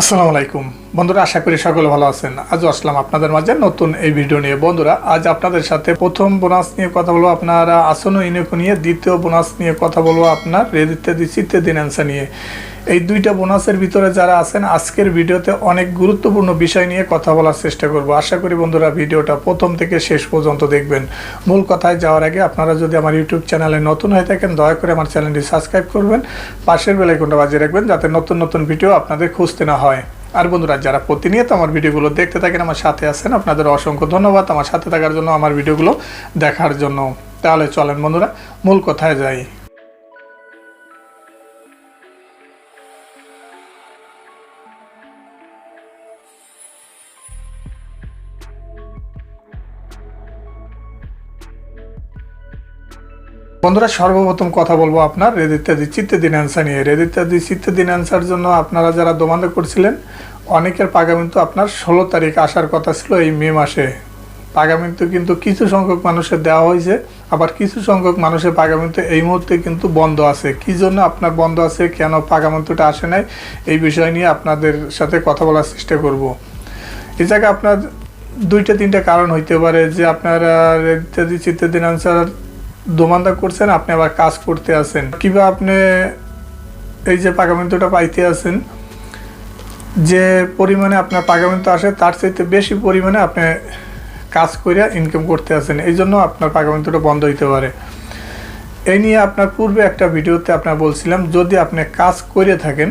আসসালামু আলাইকুম। বন্ধুরা, আশা করি সকলে ভালো আছেন। আজও আসলাম আপনাদের মাঝে নতুন এই ভিডিও নিয়ে। বন্ধুরা, আজ আপনাদের সাথে প্রথম বোনাস নিয়ে কথা বলব আপনারা আসন্ন ইনেকো নিয়ে, দ্বিতীয় বোনাস নিয়ে কথা বলব আপনার রেড ইত্যাদি চিত্তে দিন অ্যান্সার নিয়ে। এই দুইটা বোনাসের ভিতরে যারা আছেন, আজকের ভিডিওতে অনেক গুরুত্বপূর্ণ বিষয় নিয়ে কথা বলার চেষ্টা করব। আশা করি বন্ধুরা, ভিডিওটা প্রথম থেকে শেষ পর্যন্ত দেখবেন। মূল কথায় যাওয়ার আগে আপনারা যদি আমার ইউটিউব চ্যানেলে নতুন হয়ে থাকেন, দয়া করে আমার চ্যানেলটি সাবস্ক্রাইব করবেন। পাশের বেলাইকনটা বাজিয়ে রাখবেন, যাতে নতুন নতুন ভিডিও আপনাদের খুঁজতে না হয়। আর বন্ধুরা, যারা প্রতিনিয়ত আমার ভিডিওগুলো দেখতে থাকেন, আমার সাথে আছেন, আপনাদের অসংখ্য ধন্যবাদ আমার সাথে থাকার জন্য, আমার ভিডিওগুলো দেখার জন্য। তাহলে চলেন বন্ধুরা, মূল কথায় যাই। বন্ধুরা, সর্বপ্রথম কথা বলব আপনার রেদ ইত্যাদি চিত্তে দিন অ্যান্সার নিয়ে। রেদ ইত্যাদি চিত্তে দিন অ্যান্সার জন্য আপনারা যারা দোমান্দ করছিলেন, অনেকের পাগামিন্তু আপনার ষোলো তারিখ আসার কথা ছিল এই মে মাসে। পাগামিন্তু কিন্তু কিছু সংখ্যক মানুষের দেওয়া হয়েছে, আবার কিছু সংখ্যক মানুষের পাগামিন্তু এই মুহূর্তে কিন্তু বন্ধ আছে। কি জন্য আপনার বন্ধ আছে, কেন পাগামিন্তুটা আসে নাই, এই বিষয় নিয়ে আপনাদের সাথে কথা বলার চেষ্টা করব। এই জায়গায় আপনার দুইটা, তিনটা কারণ হইতে পারে যে আপনারা ইত্যাদি চিত্তে দিন অ্যান্সার দোমান্দা করছেন, আপনি আবার কাজ করতে আছেন। কিংবা আপনি এই যে পাকামিন্তটা পাইতে আছেন, যে পরিমাণে আপনার পাকামিন্ত আসে, তার চাইতে বেশি পরিমাণে আপনি কাজ করে ইনকাম করতে আছেন। এই জন্য আপনার পাকামিন্তটা বন্ধ হইতে পারে। এই নিয়ে আপনার পূর্বে একটা ভিডিওতে আপনার বলছিলাম, যদি আপনি কাজ করে থাকেন,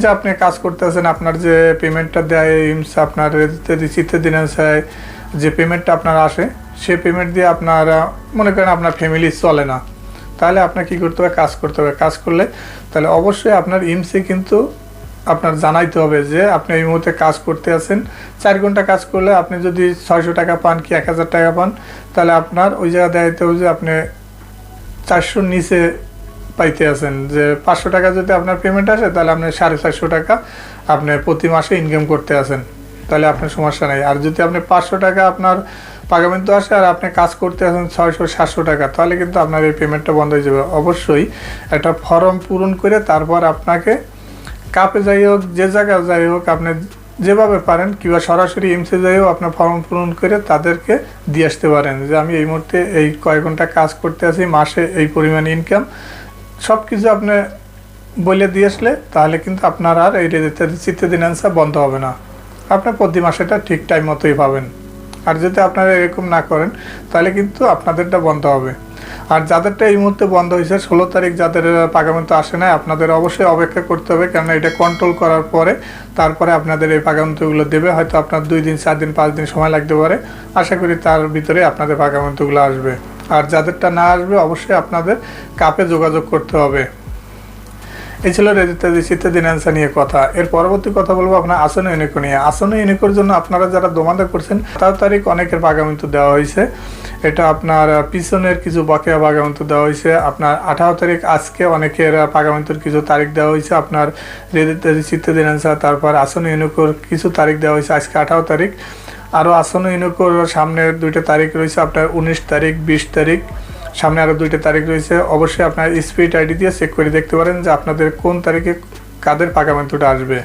যে আপনি কাজ করতে আছেন, আপনার যে পেমেন্টটা দেয় ইমস আপনার চিত্তে দিন যে পেমেন্টটা আপনার আসে সে পেমেন্ট দিয়ে আপনার, মনে করেন আপনার ফ্যামিলি চলে না, তাহলে আপনার কি করতে হবে? কাজ করতে হবে। কাজ করলে তাহলে অবশ্যই আপনার ইমসে কিন্তু আপনার জানাইতে হবে যে আপনি এই মুহূর্তে কাজ করতে আছেন। চার ঘণ্টা কাজ করলে আপনি যদি ছয়শো টাকা পান কি এক হাজার টাকা পান, তাহলে আপনার ওই জায়গা দেখাইতে হবে যে আপনি চারশোর নিচে পাইতে আছেন। যে পাঁচশো টাকা যদি আপনার পেমেন্ট আসে, তাহলে আপনি সাড়ে চারশো টাকা আপনি প্রতি মাসে ইনকাম করতে আছেন। তাহলে আপনার সমস্যা নেই। আর যদি আপনি পাঁচশো টাকা আপনার পাগামিন্তু আসে আর আপনি কাজ করতে আসেন ছয়শো, সাতশো টাকা, তাহলে কিন্তু আপনার এই পেমেন্টটা বন্ধ হয়ে যাবে। অবশ্যই একটা ফর্ম পূরণ করে তারপর আপনাকে কাপে যাই হোক, যে জায়গায় যাই হোক, আপনি যেভাবে পারেন কিংবা সরাসরি এমসে যাইও আপনার ফর্ম পূরণ করে তাদেরকে দিয়ে আসতে পারেন। যে আমি এই মুহূর্তে এই কয়েক ঘণ্টা কাজ করতে আছি মাসে এই পরিমাণ ইনকাম সব কিছু আপনি বলে দিয়ে আসলে তাহলে কিন্তু আপনার আর এই চিত্তে দিন অ্যান্সার বন্ধ হবে না। আপনার প্রতি মাসেটা ঠিক টাইম মতোই পাবেন। আর যদি আপনারা এরকম না করেন, তাহলে কিন্তু আপনাদেরটা বন্ধ হবে। আর যাদেরটা এই মুহূর্তে বন্ধ হয়েছে, ষোলো তারিখ যাদের পাগামিন্ত আসে না আপনাদের অবশ্যই অপেক্ষা করতে হবে, কেননা এটা কন্ট্রোল করার পরে তারপরে আপনাদের এই পাগামিন্তগুলো দেবে। হয়তো আপনার দুই দিন, চার দিন, পাঁচ দিন সময় লাগতে পারে। আশা করি তার ভিতরে আপনাদের পাগামিন্তগুলো আসবে। আর যাদেরটা না আসবে, অবশ্যই আপনাদের কাপে যোগাযোগ করতে হবে। এই ছিল রেজিস্ট্রি দিন অ্যান্সার নিয়ে কথা। এর পরবর্তী কথা বলব আপনার আসন্ন ইউনিকো নিয়ে। আসন্ন ইউনিকোর জন্য আপনারা যারা দোমাদা করছেন তার তারিখ অনেকের বাগামিন্তু দেওয়া হয়েছে। এটা আপনার পিছনের কিছু বকেয়া বাগামিন্তু দেওয়া হয়েছে। আপনার আঠারো তারিখ আজকে অনেকের পাগামিন্তুর কিছু তারিখ দেওয়া হয়েছে। আপনার রেজিস্ট্রি দিন অ্যান্সার তারপর আসন্ন ইউনিকোর কিছু তারিখ দেওয়া হয়েছে আজকে আঠারো তারিখ। আরও আসন্ন ইউনিকোর সামনের দুইটা তারিখ রয়েছে, আপনার উনিশ তারিখ, বিশ তারিখ। সামনে আরও দুইটা তারিখ রয়েছে, অবশ্যই আপনার স্পিড আইডি দিয়ে চেক করে দেখতে পারেন যে আপনাদের কোন তারিখে কাদের পাকামেন্টুটা আসবে।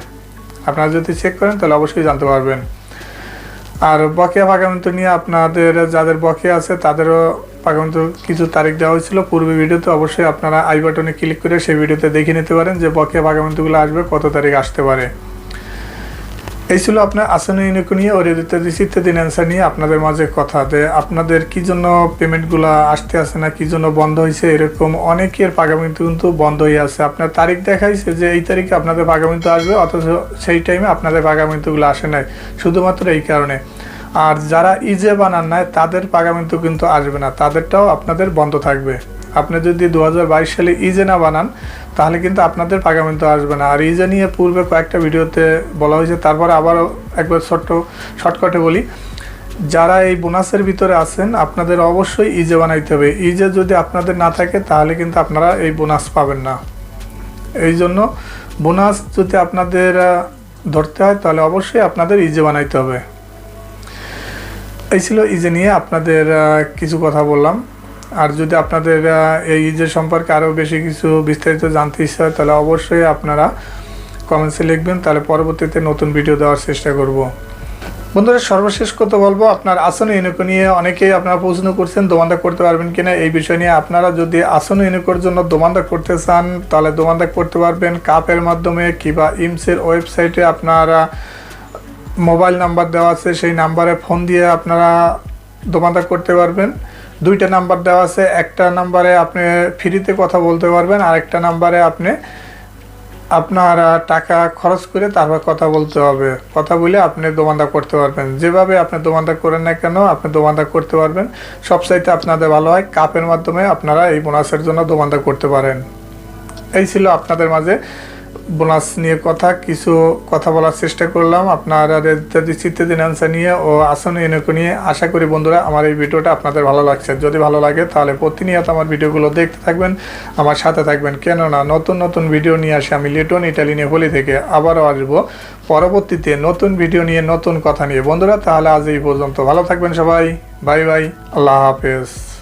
আপনারা যদি চেক করেন, তাহলে অবশ্যই জানতে পারবেন। আর বকেয়া পাকামেন্টু নিয়ে আপনাদের, যাদের বকেয়া আছে, তাদেরও পাকামেন্টু কিছু তারিখ দেওয়া হয়েছিল। পূর্বে ভিডিওতে অবশ্যই আপনারা আই বাটনে ক্লিক করে সেই ভিডিওতে দেখে নিতে পারেন যে বকেয়া পাকামেন্টুগুলো আসবে, কত তারিখ আসতে পারে। এই ছিল আপনার আসন্ন ইউনিকো নিয়ে ওর ইত্যাদি অ্যান্সার নিয়ে আপনাদের মাঝে কথা যে আপনাদের কি জন্য পেমেন্টগুলো আসতে আসে না, কি জন্য বন্ধ হয়েছে এরকম অনেকের পাগামিন্তু কিন্তু বন্ধ হয়ে আছে। আপনার তারিখ দেখাইছে যে এই তারিখে আপনাদের পাগামিন্তু আসবে, অথচ সেই টাইমে আপনাদের পাগামিন্তুগুলো আসে নাই, শুধুমাত্র এই কারণে। আর যারা ইজে বানান নাই, তাদের পাগামিন্তু কিন্তু আসবে না, তাদেরটাও আপনাদের বন্ধ থাকবে। আপনি যদি দু হাজার বাইশ সালে ইজে না বানান, তাহলে কিন্তু আপনাদের পাগামিন্ত আসবে না। আর ইজে নিয়ে পূর্বে কয়েকটা ভিডিওতে বলা হয়েছে, তারপরে আবারও একবার ছোট্ট শর্টকাটে বলি। যারা এই বোনাসের ভিতরে আছেন, আপনাদের অবশ্যই ইজে বানাইতে হবে। ইজে যদি আপনাদের না থাকে, তাহলে কিন্তু আপনারা এই বোনাস পাবেন না। এই জন্য বোনাস যদি আপনাদের ধরতে হয়, তাহলে অবশ্যই আপনাদের ইজে বানাইতে হবে। এই ছিল ইজে নিয়ে আপনাদের কিছু কথা বললাম। আর যদি আপনাদের এই যে সম্পর্কে আরও বেশি কিছু বিস্তারিত জানতে ইচ্ছা হয়, তাহলে অবশ্যই আপনারা কমেন্টসে লিখবেন, তাহলে পরবর্তীতে নতুন ভিডিও দেওয়ার চেষ্টা করব। বন্ধুরা, সর্বশেষ কথা বলব, আপনার আসন ইউনিকো নিয়ে অনেকেই আপনারা প্রশ্ন করছেন, দোমান্দা করতে পারবেন কিনা, এই বিষয় নিয়ে আপনারা যদি আসন ইউনিকোর জন্য দোমান্দা করতে চান, তাহলে দোমান্দা করতে পারবেন কাপের মাধ্যমে কিংবা ইমসের ওয়েবসাইটে আপনারা মোবাইল নাম্বার দেওয়া আছে, সেই নাম্বারে ফোন দিয়ে আপনারা দোকানদার করতে পারবেন। দুইটা নাম্বার দেওয়া আছে। একটা নাম্বারে আপনি ফ্রিতে কথা বলতে পারবেন আর একটা নাম্বারে আপনি আপনার টাকা খরচ করে তারপর কথা বলতে হবে। কথা বলে আপনি দোকানদা করতে পারবেন। যেভাবে আপনি দোকানদা করেন না কেন, আপনি দোকানদা করতে পারবেন। সব চাইতে আপনাদের ভালো হয়, কাপের মাধ্যমে আপনারা এই বোনাসের জন্য দোকানদা করতে পারেন। এই ছিল আপনাদের মাঝে বোনাস নিয়ে কথা, কিছু কথা বলার চেষ্টা করলাম। আপনারা ইত্যাদি চিত্তাধীন অ্যান্সার নিয়ে ও আসন ইউনিকো নিয়ে, আশা করি বন্ধুরা আমার এই ভিডিওটা আপনাদের ভালো লাগছে। যদি ভালো লাগে তাহলে প্রতিনিয়ত আমার ভিডিওগুলো দেখতে থাকবেন, আমার সাথে থাকবেন। কেননা নতুন নতুন ভিডিও নিয়ে আসে আমি লিটন ইটালি নেপোলি থেকে আবারও আসব। পরবর্তীতে নতুন ভিডিও নিয়ে নতুন কথা নিয়ে। বন্ধুরা তাহলে আজ এই পর্যন্ত। ভালো থাকবেন সবাই। Bye bye. আল্লাহ হাফেজ।